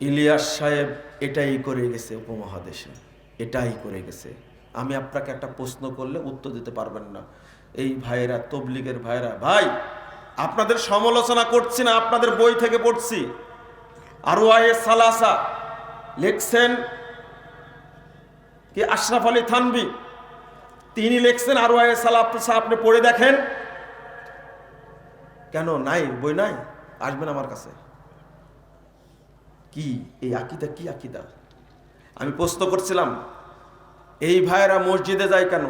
ইলিয়াস সাহেব এটাই করে গেছে উপমহাদেশে, এটাই করে গেছে। আমি আপনাকে একটা প্রশ্ন করলে উত্তর দিতে পারবেন না। এই ভাইয়েরা তবলিগের ভাইয়েরা ভাই, আপনাদের সমালোচনা করছি না, আপনাদের বই থেকে পড়ছি। সালাসা লিখছেন কি আশরাফ আলী থানবি তিনি লিখছেন আরও আয়ে সালাসা, আপনি পড়ে দেখেন। কেন, নাই, বই নাই? আসবেন আমার কাছে। কি? এই আকিদা কি আকিদা? আমি প্রশ্ন করছিলাম, এই ভাইয়েরা মসজিদে যায় কেন?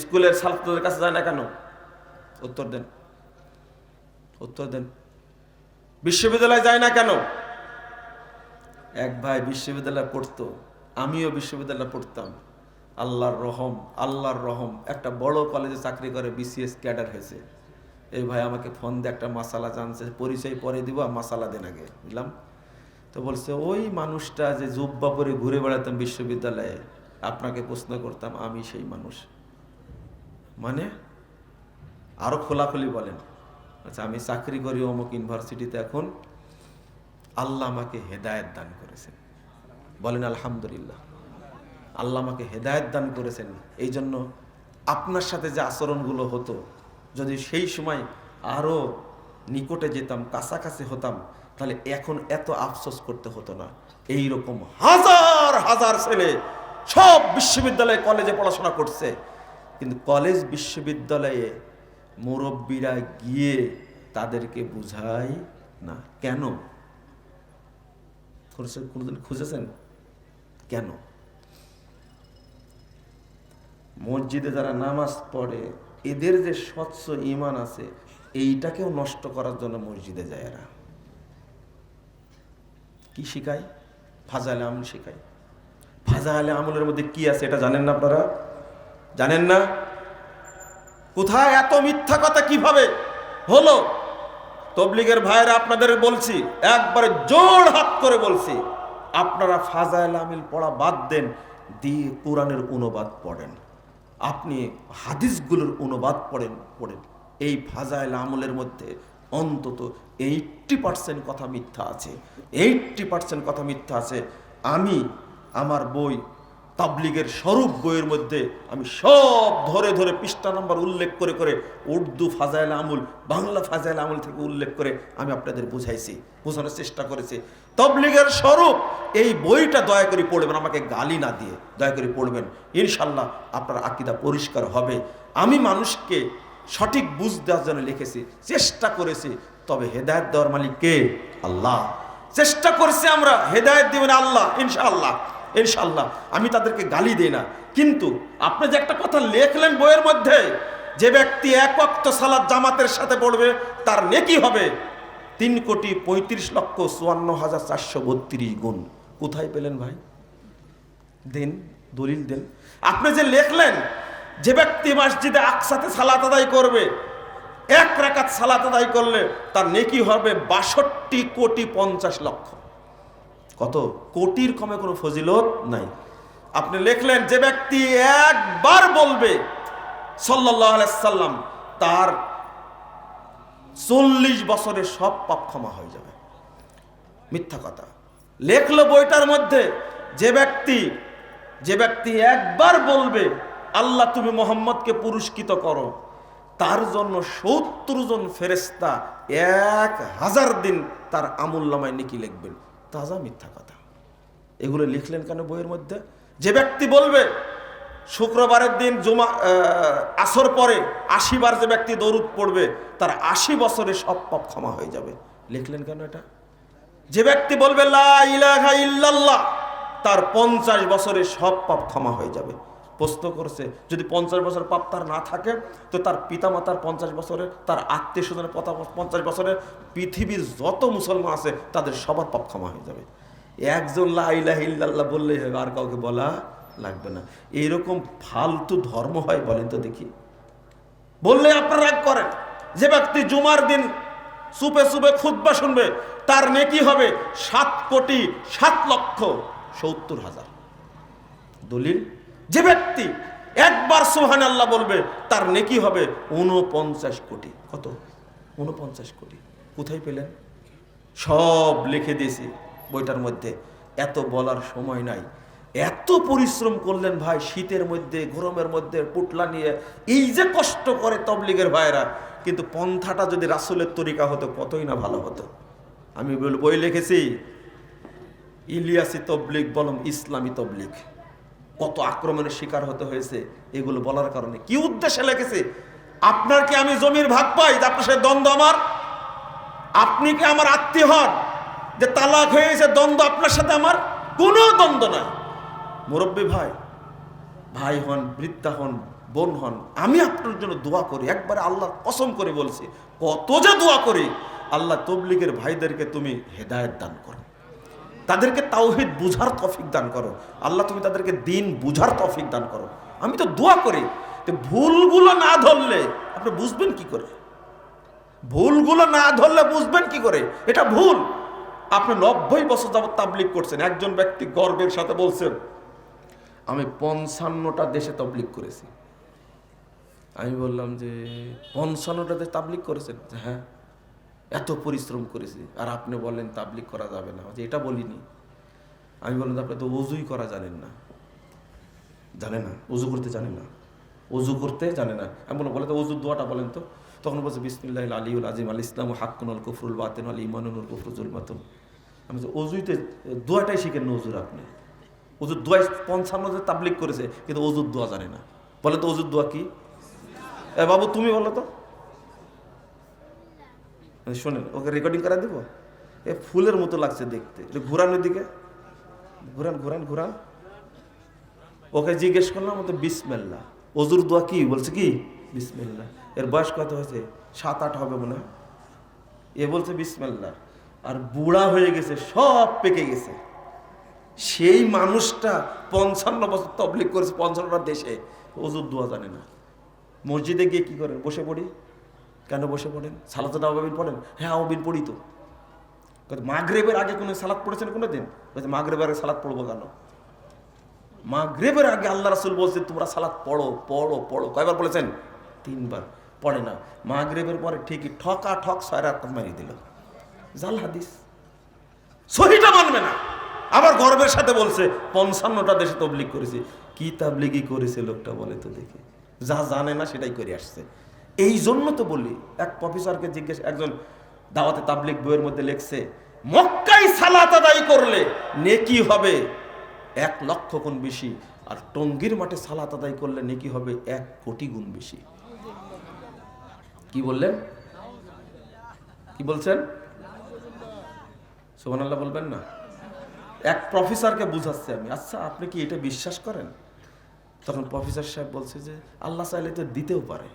স্কুলের ছাত্রদের কাছে যায় না কেন? উত্তর দেন। উত্তর দেন। বিশ্ববিদ্যালয়ে যায় না কেন? এক ভাই বিশ্ববিদ্যালয়ে পড়তো, আমিও বিশ্ববিদ্যালয়ে পড়তাম। আল্লাহর রহম আল্লাহর রহম। একটা বড় কলেজে চাকরি করে বিসিএস ক্যাডার হয়েছে। এই ভাই আমাকে ফোন দিয়ে একটা মাসালা জানছে, পরিচয় পরে দিব আর মাসালা দেন আগে। বুঝলাম তো বলছে, ওই মানুষটা যে জুব্বা পরে ঘুরে বেড়াতাম বিশ্ববিদ্যালয়ে, আপনাকে প্রশ্ন করতাম, আমি সেই মানুষ। মানে আরও খোলাখুলি বলেন আচ্ছা আমি চাকরি করি অমুক ইউনিভার্সিটিতে এখন, আল্লাহ আমাকে হেদায়েত দান করেছেন। বলেন, আলহামদুলিল্লাহ, আল্লাহ আমাকে হেদায়েত দান করেছেন। এই জন্য আপনার সাথে যে আচরণগুলো হতো, যদি সেই সময় আরও নিকটে যেতাম, কাছাকাছি হতাম তাহলে এখন এত আফসোস করতে হতো না। এই রকম হাজার হাজার ছেলে সব বিশ্ববিদ্যালয়ে কলেজে পড়াশোনা করছে। কিন্তু কলেজ বিশ্ববিদ্যালয়ে মুরব্বীরা গিয়ে তাদেরকে বুঝায় না। কেন? কোনোদিন খুঁজেছেন? কেন? মসজিদে যারা নামাজ পড়ে, এদের যে স্বচ্ছ ইমান আছে, এইটাকেও নষ্ট করার জন্য মসজিদে যায় এরা। কি শিখায়? ফাজাইলে আমল শিখায়। ফাজাইলে আমলের মধ্যে কি আছে এটা জানেন না আপনারা? জানেন না? কোথায় এত মিথ্যা কথা কীভাবে হলো? তবলিগের ভাইয়েরা আপনাদের বলছি, একবারে জোর হাত করে বলছি, আপনারা ফাজাইল আমিল পড়া বাদ দেন, দিয়ে কোরআনের অনুবাদ পড়েন। আপনি হাদিসগুলোর অনুবাদ পড়েন পড়েন। এই ফাজাইল আমলের মধ্যে অন্তত এইটটি পার্সেন্ট কথা মিথ্যা আছে। এইটটি পার্সেন্ট কথা মিথ্যা আছে। আমি আমার বই তাবলিগের স্বরূপ বইয়ের মধ্যে আমি সব ধরে ধরে পৃষ্ঠা নাম্বার উল্লেখ করে করে উর্দু ফাজাইল আমুল, বাংলা ফাজাইল আমুল থেকে উল্লেখ করে আমি আপনাদের বুঝাইছি, বোঝানোর চেষ্টা করেছি। তবলিগের স্বরূপ এই বইটা দয়া করে পড়বেন, আমাকে গালি না দিয়ে দয়া করে পড়বেন। ইনশাল্লাহ আপনার আকিদা পরিষ্কার হবে। আমি মানুষকে সঠিক বুঝ দেওয়ার জন্য লিখেছি, চেষ্টা করেছি। তবে হেদায়ত দেওয়ার মালিক কে? আল্লাহ। চেষ্টা করেছি আমরা, হেদায়ত দেবেন আল্লাহ, ইনশাআল্লাহ ইনশাআল্লাহ। আমি তাদেরকে গালি দিই না। কিন্তু আপনি যে একটা কথা লেখলেন বইয়ের মধ্যে, যে ব্যক্তি এক অক্ত সালাদ জামাতের সাথে পড়বে, তার নেকি হবে তিন কোটি পঁয়ত্রিশ লক্ষ চুয়ান্ন হাজার চারশো বত্রিশ গুণ। কোথায় পেলেন ভাই? দিন, দলিল দেন। আপনি যে লেখলেন যে ব্যক্তি মসজিদে আকসাতে সালাত আদায় করবে, এক রাকাত সালাত আদায় করলে তার নেকি হবে বাষট্টি কোটি পঞ্চাশ লক্ষ। কত? কোটির কমে কোনো ফজিলত নাই। আপনি লিখলেন, যে ব্যক্তি একবার বলবে সাল্লাহ সাল্লাম, তার চল্লিশ বছরের সব পাপ ক্ষমা হয়ে যাবে। মিথ্যা কথা। লেখলো বইটার মধ্যে, যে ব্যক্তি যে ব্যক্তি একবার বলবে আল্লাহ তুমি মোহাম্মদকে পুরস্কৃত করো। তার জন্য সত্তর জন ফেরেস্তা এক হাজার দিন তার আমুল্লামায় নিকি লিখবেন। তাজা মিথ্যা কথা। এগুলো লিখলেন কেন বইয়ের মধ্যে? যে ব্যক্তি বলবে, শুক্রবারের দিন জমা আসর পরে আশি বার যে ব্যক্তি দরুদ পড়বে, তার আশি বছরে সব পাপ ক্ষমা হয়ে যাবে। লিখলেন কেন এটা? যে ব্যক্তি বলবে, লা ইলাহা ইল্লাল্লাহ তার পঞ্চাশ বছরে সব পাপ ক্ষমা হয়ে যাবে। প্রশ্ন করছে। যদি পঞ্চাশ বছর পাপ তার না থাকে, তো তার পিতামাতার পঞ্চাশ বছরের তার আত্মীয় স্বজনের পঞ্চাশ বছরের পৃথিবীর যত মুসলমান আছে, তাদের সবার পাপ ক্ষমা হয়ে যাবে। একজন লাইলাহ ইল্লাল্লাহ বললেই হবে, আর কাউকে বলা লাগবে না। এইরকম ফালতু ধর্ম হয়, বলেন তো দেখি। বললে আপনারা রাগ করেন। যে ব্যক্তি জুমার দিন সুপে সুপে খুদ্া শুনবে, তার নেকি হবে সাত কোটি সাত লক্ষ সত্তর হাজার। দলিল? যে ব্যক্তি একবার সোহান আল্লাহ বলবে, তার নেকি হবে উনপঞ্চাশ কোটি। কত? উনপঞ্চাশ কোটি। কোথায় পেলেন? সব লিখে দিয়েছি বইটার মধ্যে। এত বলার সময় নাই। এত পরিশ্রম করলেন ভাই শীতের মধ্যে, গরমের মধ্যে, পুটলা নিয়ে। এই যে কষ্ট করে তবলিগের ভাইরা কিন্তু পন্থাটা যদি রাসুলের তরিকা হতো, কতই না ভালো হতো। আমি বই লিখেছি, ইলিয়াসি তবলিগ বলম ইসলামী তবলিগ। কত আক্রমণের শিকার হতে হয়েছে, এগুলো বলার কারণে। কি উদ্দেশ্যে লেগেছে? আপনার কি আমি জমির ভাগ পাই আপনার সাথে দ্বন্দ্ব আমার? আপনি কি আমার আত্মীয় হন যে তালাক হয়েছে দ্বন্দ্ব আপনার সাথে আমার? কোনো দ্বন্দ্ব নাই। মুরব্বী ভাই ভাই হন, বৃদ্ধা হন, বোন হন, আমি আপনার জন্য দোয়া করি। একবারে আল্লাহ কসম করে বলছি, কত যে দোয়া করি, আল্লাহ তবলিগের ভাইদেরকে তুমি হেদায়েত দান করো। তাদেরকে তাওহিদ বুঝার তফিক দান করো। আল্লাহ, তুমি তাদেরকে দিন বুঝার তফিক দান করো। আমি তো দোয়া করি তো ভুলগুলো না ধরলে, আপনি বুঝবেন কি করে? ভুলগুলো না ধরলে বুঝবেন কি করে? এটা ভুল। আপনি নব্বই বছর যাবত তাবলিক করছেন। একজন ব্যক্তি গর্বের সাথে বলছেন আমি পঞ্চান্নটা দেশে তবলিক করেছি। আমি বললাম যে, পঞ্চান্নটা দেশে তাবলিক করেছেন? হ্যাঁ। এত পরিশ্রম করেছি আর আপনি বললেন তাবলিক করা যাবে না। যে এটা বলিনি। আমি বললাম আপনি তো অজুই করা জানেন না। জানে না? অজু করতে জানে না? অজু করতে জানে না? আমি বললাম বলে তো অজুর দোয়াটা বলেন তো। তখন বলছে বিসমিল্লাহ আলিউল আজিম আল ইসলাম হাক্কুন আল কফরুল বাতেন আল ইমানুল কফরুজুল মাতুন আমি বলছি, অজুইতে দোয়াটাই শিখেন না অজুর আপনি। অজুর দোয়া পঞ্চান্ন যে তাবলিক করেছে কিন্তু অজুর দোয়া জানে না। বলে তো অজুর দোয়া কি? এ বাবু তুমি বলো তো। শোনেন, ওকে রেকর্ডিং করা দিব? এ ফুলের মতো লাগছে দেখতে। একটু ঘুরানোর দিকে ঘুরান ঘুরান ঘুরান। ওকে জিজ্ঞেস করলাম তো বিসমেল্লা অজুর দোয়া কি? বলছে কি? বিসমেল্লা এর বয়স কত হয়েছে? সাত, আট হবে মনে হয়। এ বলছে বিসমেল্লা আর বুড়া হয়ে গেছে, সব পেকে গেছে। সেই মানুষটা পঞ্চান্ন বছর তবলিক করেছে, পঞ্চান্নটা দেশে। অজুর দোয়া জানে না। মসজিদে গিয়ে কি করেন? বসে পড়ি। কেন বসে পড়েন? সালাতে আবাবিন পড়েন? হ্যাঁ আবাবিন পড়ি তো মাগরেবের আগে কোনো সালাদ পড়েছেন কোনো দিন মাগরেবের আগে সালাদ পড়ব কেন? মাগরেবের আগে আল্লাহ রাসুল বলছে, তোমরা সালাদ পড়ো পড়ো পড়ো। কয়বার বলেছেন? তিনবার। পড়ে না। মাগরেবের পরে ঠিকই ঠকা ঠক ছয় রাত মারিয়ে দিল। জাল হাদিস। সহিটা মানবে না। আবার গর্বের সাথে বলছে, পঞ্চান্নটা দেশে তবলিগ করেছে। কি তাবলিগি করেছে লোকটা বলে তো দেখে। যা জানে না সেটাই করে আসছে। এই জন্য তো বলি, এক প্রফেসরকে জিজ্ঞেস, একজন দাওয়াতে তাবলিগ বইয়ের মধ্যে লেখছে মক্কাই সালাত আদায় করলে নেকি হবে? এক লক্ষ গুণ বেশি। আর টঙ্গির মাঠে সালাত আদায় করলে নেকি হবে এক কোটি গুণ বেশি। কি বললেন? কি বলছেন? সোহান আল্লাহ বলবেন না? এক প্রফেসরকে বুঝাচ্ছে আমি আচ্ছা আপনি কি এটা বিশ্বাস করেন? তখন প্রফেসর সাহেব বলছে যে, আল্লাহ চাইলে তো দিতেও পারে।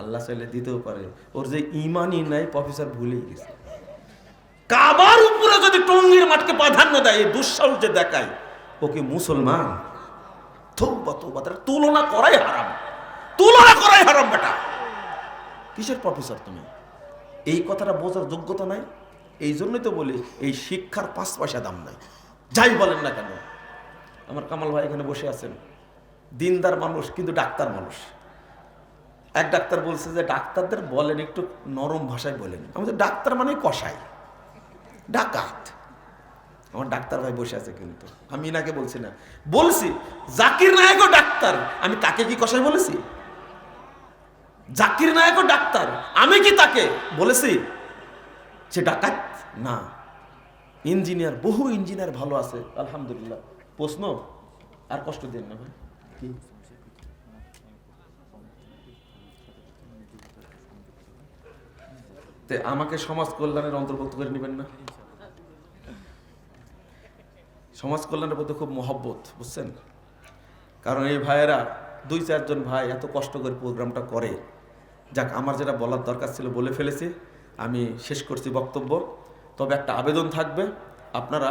আল্লাহ চাইলে দিতেও পারে। ওর যে ইমানই নাই, প্রফেসর ভুলেই গেছে। কাবার উপরে যদি টঙ্গির মাঠকে প্রাধান্য দেয়, এই দুঃসাহস যে দেখায় ওকে মুসলমান? তার তুলনা করাই হারাম। তুলনা করাই হারাম, বেটা। কিসের প্রফেসর তুমি? এই কথাটা বোঝার যোগ্যতা নাই? এই জন্যই তো বলি, এই শিক্ষার পাঁচ পয়সা দাম নাই। যাই বলেন না কেন? আমার কামাল ভাই এখানে বসে আছেন। দিনদার মানুষ, কিন্তু ডাক্তার মানুষ। এক ডাক্তার বলছে যে, ডাক্তারদের বলেন একটু নরম ভাষায় বলেন। আমাদের ডাক্তার মানে কষাই ডাকাত। আমার ডাক্তার ভাই বসে আছে কিন্তু। আমি ইনাকে বলছি না। বলছি, জাকির নায়কও ডাক্তার। আমি তাকে কি কষাই বলেছি? জাকির নায়কও ডাক্তার। আমি কি তাকে বলেছি? সে ডাকাত? না। ইঞ্জিনিয়ার, বহু ইঞ্জিনিয়ার ভালো আছে, আলহামদুলিল্লাহ। প্রশ্ন? আর কষ্ট দিন না ভাই। কি? তে আমাকে সমাজ কল্যাণের অন্তর্ভুক্ত করে নেবেন না? সমাজ কল্যাণের প্রতি খুব মহব্বত, বুঝছেন? কারণ এই ভাইয়েরা দুই চারজন ভাই এত কষ্ট করে প্রোগ্রামটা করে। যাক, আমার যেটা বলার দরকার ছিল বলে ফেলেছি। আমি শেষ করছি বক্তব্য। তবে একটা আবেদন থাকবে, আপনারা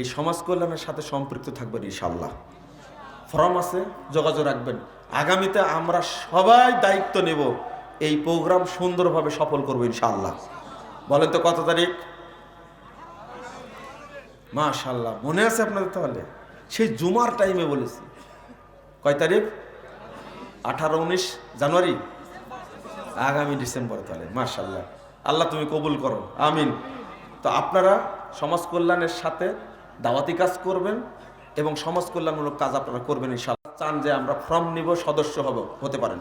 এই সমাজ কল্যাণের সাথে সম্পৃক্ত থাকবেন ইনশাল্লাহ ফর্ম আছে, যোগাযোগ রাখবেন। আগামীতে আমরা সবাই দায়িত্ব নেব। এই প্রোগ্রাম সুন্দরভাবে সফল করব ইনশাল্লাহ বলেন তো কত তারিখ? মাশাল্লাহ মনে আছে আপনাদের তাহলে? সেই জুমার টাইমে বলেছি। কয় তারিখ? আঠারো উনিশ জানুয়ারি? আগামী ডিসেম্বর তাহলে মাশাল্লাহ আল্লাহ তুমি কবুল করো, আমিন। তো আপনারা সমাজ কল্যাণের সাথে দাওয়াতি কাজ করবেন এবং সমাজ কল্যাণমূলক কাজ আপনারা করবেন ইনশাল্লাহ চান যে আমরা ফর্ম নিব, সদস্য হব, হতে পারেন।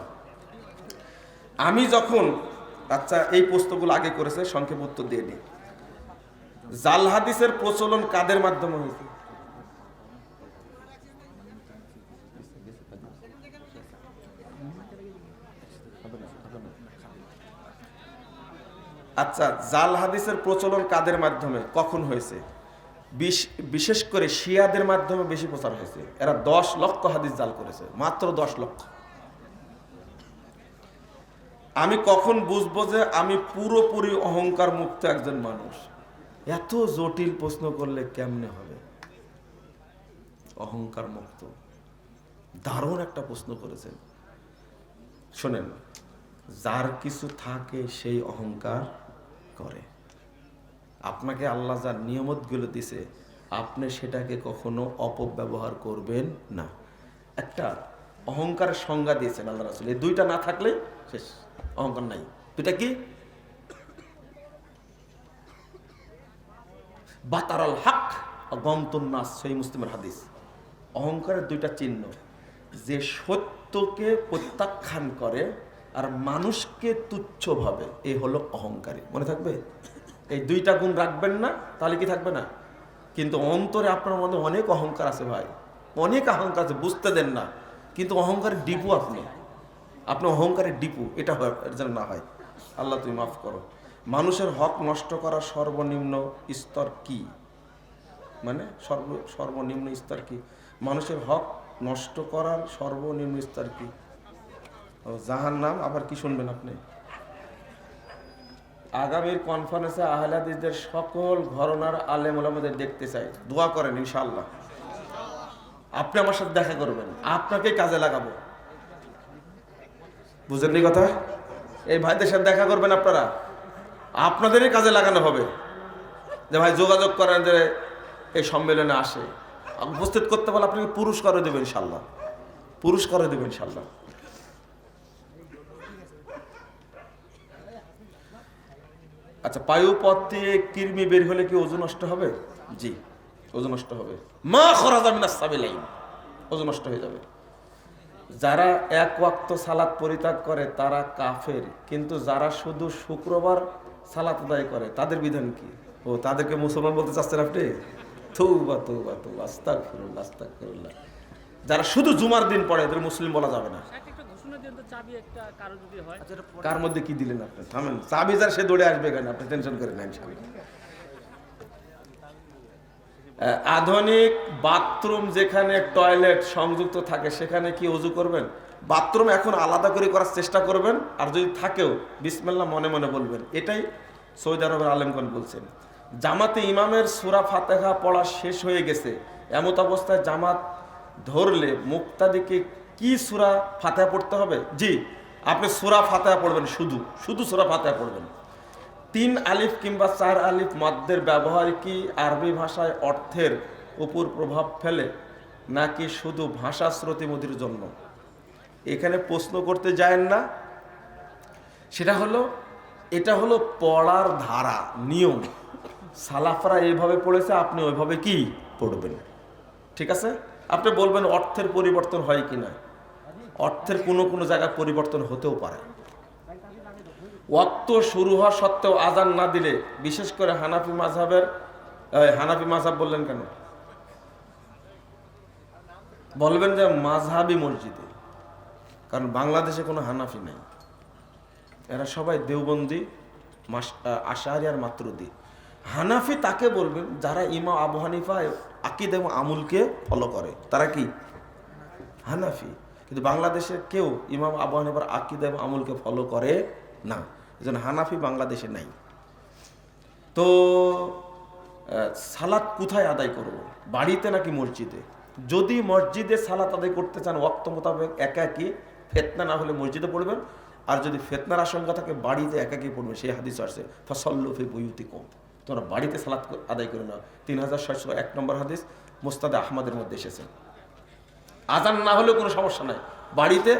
আমি যখন আচ্ছা এই প্রশ্নগুলো আগে করেছে, সংক্ষেপ উত্তর দিয়ে নিই জাল হাদিসের প্রচলন কাদের মাধ্যমে হয়েছে? আচ্ছা জাল হাদিসের প্রচলন কাদের মাধ্যমে, কখন হয়েছে? বিশ- বিশেষ করে শিয়াদের মাধ্যমে বেশি প্রচার হয়েছে। এরা দশ লক্ষ হাদিস জাল করেছে, মাত্র দশ লক্ষ। আমি কখন বুঝব যে আমি পুরোপুরি অহংকার মুক্ত একজন মানুষ? এত জটিল প্রশ্ন করলে কেমনে হবে? অহংকার মুক্ত। দারুণ একটা প্রশ্ন করেছেন। শোনেন, যার কিছু থাকে সেই অহংকার করে। আপনাকে আল্লাহ যার নিয়মতগুলো দিছে, আপনি সেটাকে কখনো অপব্যবহার করবেন না। একটা অহংকারের সংজ্ঞা দিয়েছেন আল্লাহ রাসুল। এই দুইটা না থাকলে শেষ। অহংকার নাই। দুইটা কি? হাক গমতুন্নাস সেই মুসলিমের হাদিস। অহংকারের দুইটা চিহ্ন। যে সত্যকে প্রত্যাখ্যান করে আর মানুষকে তুচ্ছ ভাবে হলো অহংকারী। মনে থাকবে? এই দুইটা গুণ রাখবেন না, তাহলে কি থাকবে না? কিন্তু অন্তরে আপনার মধ্যে অনেক অহংকার আছে ভাই। অনেক অহংকার আছে, বুঝতে দেন না। কিন্তু অহংকারের ডিপু আপনি। আপনি অহংকারের ডিপু, এটা যেন না হয়। আল্লাহ, তুমি মাফ করো। মানুষের হক নষ্ট করার সর্বনিম্ন স্তর কি? মানে সর্ব, সর্বনিম্ন স্তর কি? মানুষের হক নষ্ট করার সর্বনিম্ন স্তর কি? জাহান নাম, আবার কি শুনবেন আপনি? আগামীর কনফারেন্সে আহলাদিসদের সকল ঘরনার আলেম ওলামাদের দেখতে চাই। দোয়া করেন, ইনশাআল্লাহ। আপনি আমার সাথে দেখা করবেন। আপনাকে কাজে লাগাবো। বুঝলেন কথা? এই ভাইদের সাথে দেখা করবেন আপনারা। আপনাদেরই কাজে লাগানো হবে। যে ভাই যোগাযোগ করেন যে এই সম্মেলনে আসে। উপস্থিত করতে পারলে আপনাকে পুরস্কারও দেবেন ইনশাল্লাহ। পুরস্কারও দেবেন ইনশাল্লাহ। আচ্ছা পায়ুপথ দিয়ে কৃমি বের হলে কি ওজন নষ্ট হবে? জি। ওজন নষ্ট হবে। মা খরাজা মিনাস সাবিলাইন। ওজন নষ্ট হয়ে যাবে। যারা এক ওয়াক্ত সালাত পরিত্যাগ করে তারা কাফের। কিন্তু যারা শুধু শুক্রবার সালাত আদায় করে তাদের বিধান কি? ও তাদেরকে মুসলমান বলতে চাচ্ছেন আপনি? আস্তাগফিরুল্লাহ যারা শুধু জুমার দিন পড়ে এদের মুসলিম বলা যাবে না। সাথে একটা ঘোষণা দিন তো চাবি একটা কারও যদি হয়। কার মধ্যে কি দিলেন আপনি? থামেন চাবি যার সে দৌড়ে আসবে কেন? আপনি টেনশন করেন না ইনশাআল্লাহ। আধুনিক বাথরুম যেখানে টয়লেট সংযুক্ত থাকে, সেখানে কি অজু করবেন? বাথরুম এখন আলাদা করে করার চেষ্টা করবেন, আর যদি থাকেও, বিসমিল্লাহ মনে মনে বলবেন। এটাই সৌদি আরবের আলেমগণ বলছেন। জামাতে ইমামের সুরা ফাতেহা পড়া শেষ হয়ে গেছে। এমত অবস্থায় জামাত ধরলে মুক্তাদিকে কি সুরা ফাতেহা পড়তে হবে? জি, আপনি সুরা ফাতেহা পড়বেন শুধু শুধু সুরা ফাতেহা পড়বেন। তিন আলিফ কিংবা চার আলিফ মাদ্দের ব্যবহার কি আরবি ভাষায় অর্থের উপর প্রভাব ফেলে, নাকি শুধু ভাষা শ্রুতিমতির জন্য? এখানে প্রশ্ন করতে যায়েন না। সেটা হলো, এটা হলো পড়ার ধারা, নিয়ম। সালাফরা এইভাবে পড়েছে, আপনি ওইভাবে কি পড়বেন? ঠিক আছে? আপনি বলবেন অর্থের পরিবর্তন হয় কি না অর্থের কোনো কোনো জায়গায় পরিবর্তন হতেও পারে। ওয়াক্ত শুরু হওয়া সত্ত্বেও আজান না দিলে বিশেষ করে হানাফি মাঝহাবের এই, হানাফি মাঝহাব বললেন কেন? বলবেন যে মাঝহাবি মসজিদে কারণ বাংলাদেশে কোনো হানাফি নাই। এরা সবাই দেওবন্দি আশাহারি আর মাতৃদি। হানাফি তাকে বলবেন যারা ইমা আবু হানিফা আকিদ এবং আমুলকে ফলো করে। তারা কি? হানাফি। কিন্তু বাংলাদেশের কেউ ইমাম আবু হানিফার আকিদ এবং আমুলকে ফলো করে না। এজন্য হানাফি বাংলাদেশে নাই। তো সালাত কোথায় আদায় করব? বাড়িতে নাকি মসজিদে? যদি মসজিদে সালাত আদায় করতে চান, ওয়াক্ত মোতাবেক একাকি ফেতনা না হলে মসজিদে পড়বেন, আর যদি ফেতনার আশঙ্কা থাকে, বাড়িতে একাকি পড়বেন, সেই হাদিস আসছে ফসল্লফি বইতি কম তোমরা বাড়িতে সালাত আদায় করে নাও। তিন হাজার ছয়শো এক নম্বর হাদিস মোস্তাদে আহমদের মধ্যে এসেছে। আজান না হলেও কোনো সমস্যা নাই। বাড়িতে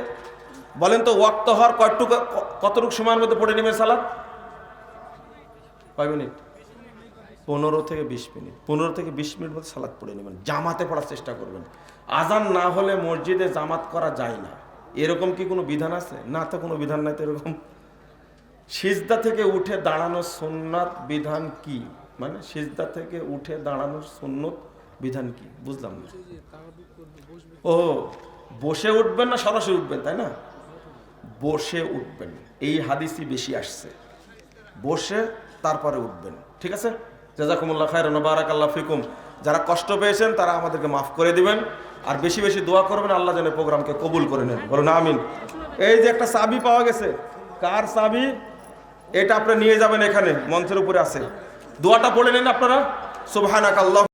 বলেন তো ওয়াক্ত হওয়ার কতটুকু কতটুকু সময়ের মধ্যে পড়ে নেবেন সালাদ? কয় মিনিট? পনেরো থেকে বিশ মিনিট। পনেরো থেকে বিশ মিনিট মধ্যে সালাদ পড়ে নেবেন। জামাতে পড়ার চেষ্টা করবেন। আজান না হলে মসজিদে জামাত করা যায় না। এরকম কি কোনো বিধান আছে? না তো কোনো বিধান নাই তো এরকম। সিজদা থেকে উঠে দাঁড়ানোর সুন্নাত বিধান কি? মানে সিজদা থেকে উঠে দাঁড়ানোর সুন্নত বিধান কি? বুঝলাম না। ও বসে উঠবেন না সরাসরি উঠবেন তাই না? বসে উঠবেন। এই হাদিসই বেশি আসছে। বসে তারপরে উঠবেন। ঠিক আছে? জাজাকুমুল্লাহ খায়রান বারাকাল্লাহ ফিকুম। যারা কষ্ট পেয়েছেন, তারা আমাদেরকে মাফ করে দিবেন। আর বেশি বেশি দোয়া করবেন, আল্লাহ যেন প্রোগ্রামকে কবুল করে নেন। বলুন, আমিন। এই যে একটা চাবি পাওয়া গেছে। কার চাবি? এটা আপনি নিয়ে যাবেন এখানে, মঞ্চের উপরে আছে। দোয়াটা পড়ে নেন আপনারা। সুবহানাকাল্লাহ।